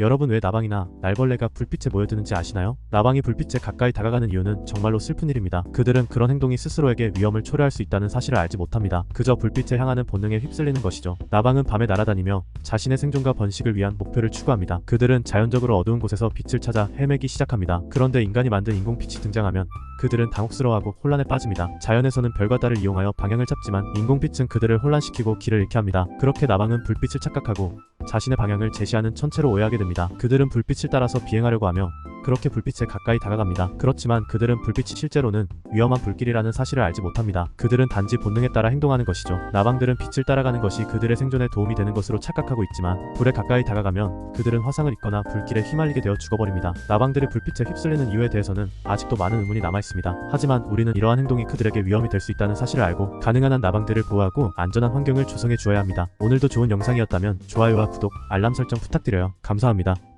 여러분 왜 나방이나 날벌레가 불빛에 모여드는지 아시나요? 나방이 불빛에 가까이 다가가는 이유는 정말로 슬픈 일입니다. 그들은 그런 행동이 스스로에게 위험을 초래할 수 있다는 사실을 알지 못합니다. 그저 불빛에 향하는 본능에 휩쓸리는 것이죠. 나방은 밤에 날아다니며 자신의 생존과 번식을 위한 목표를 추구합니다. 그들은 자연적으로 어두운 곳에서 빛을 찾아 헤매기 시작합니다. 그런데 인간이 만든 인공빛이 등장하면 그들은 당혹스러워하고 혼란에 빠집니다. 자연에서는 별과 달을 이용하여 방향을 잡지만 인공빛은 그들을 혼란시키고 길을 잃게 합니다. 그렇게 나방은 불빛을 착각하고 자신의 방향을 제시하는 천체로 오해하게 됩니다. 그들은 불빛을 따라서 비행하려고 하며 그렇게 불빛에 가까이 다가갑니다. 그렇지만 그들은 불빛이 실제로는 위험한 불길이라는 사실을 알지 못합니다. 그들은 단지 본능에 따라 행동하는 것이죠. 나방들은 빛을 따라가는 것이 그들의 생존에 도움이 되는 것으로 착각하고 있지만 불에 가까이 다가가면 그들은 화상을 입거나 불길에 휘말리게 되어 죽어버립니다. 나방들이 불빛에 휩쓸리는 이유에 대해서는 아직도 많은 의문이 남아 있습니다. 하지만 우리는 이러한 행동이 그들에게 위험이 될 수 있다는 사실을 알고 가능한 한 나방들을 보호하고 안전한 환경을 조성해 주어야 합니다. 오늘도 좋은 영상이었다면 좋아요와 구독, 알람 설정 부탁드려요. 감사합니다.